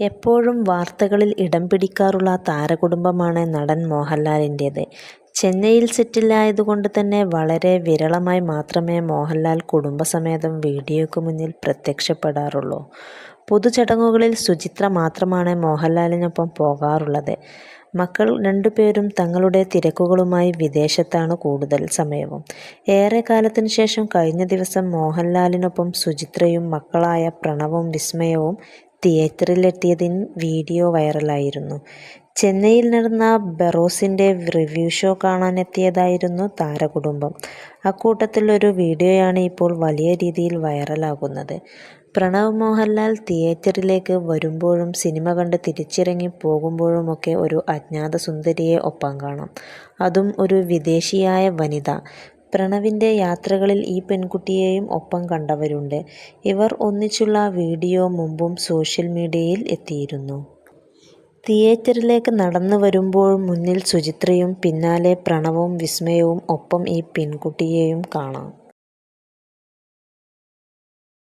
എപ്പോഴും വാർത്തകളിൽ ഇടം പിടിക്കാറുള്ള താരകുടുംബമാണ് നടൻ മോഹൻലാലിന്റേത്. ചെന്നൈയിൽ സെറ്റിലായതുകൊണ്ട് തന്നെ വളരെ വിരളമായി മാത്രമേ മോഹൻലാൽ കുടുംബസമേതം വീഡിയോയ്ക്ക് മുന്നിൽ പ്രത്യക്ഷപ്പെടാറുള്ളൂ. പൊതുചടങ്ങുകളിൽ സുചിത്ര മാത്രമാണ് മോഹൻലാലിനൊപ്പം പോകാറുള്ളത്. മക്കൾ രണ്ടുപേരും തങ്ങളുടെ തിരക്കുകളുമായി വിദേശത്താണ് കൂടുതൽ സമയവും. ഏറെ കാലത്തിന് ശേഷം കഴിഞ്ഞ ദിവസം മോഹൻലാലിനൊപ്പം സുചിത്രയും മക്കളായ പ്രണവും വിസ്മയവും തിയേറ്ററിലെത്തിയതിൻ വീഡിയോ വൈറലായിരുന്നു. ചെന്നൈയിൽ നടന്ന ബെറോസിന്റെ റിവ്യൂ ഷോ കാണാനെത്തിയതായിരുന്നു താരകുടുംബം. അക്കൂട്ടത്തിൽ ഒരു വീഡിയോയാണ് ഇപ്പോൾ വലിയ രീതിയിൽ വൈറലാകുന്നത്. പ്രണവ് മോഹൻലാൽ തിയേറ്ററിലേക്ക് വരുമ്പോഴും സിനിമ കണ്ട് തിരിച്ചിറങ്ങി പോകുമ്പോഴുമൊക്കെ ഒരു അജ്ഞാത സുന്ദരിയെ ഒപ്പം കാണാം. അതും ഒരു വിദേശിയായ വനിത. പ്രണവിന്റെ യാത്രകളിൽ ഈ പെൺകുട്ടിയെയും ഒപ്പം കണ്ടവരുണ്ട്. ഇവർ ഒന്നിച്ചുള്ള വീഡിയോ മുമ്പും സോഷ്യൽ മീഡിയയിൽ എത്തിയിരുന്നു. തിയേറ്ററിലേക്ക് നടന്നു വരുമ്പോൾ മുന്നിൽ സുചിത്രയും പിന്നാലെ പ്രണവും വിസ്മയവും ഒപ്പം ഈ പെൺകുട്ടിയെയും കാണാം.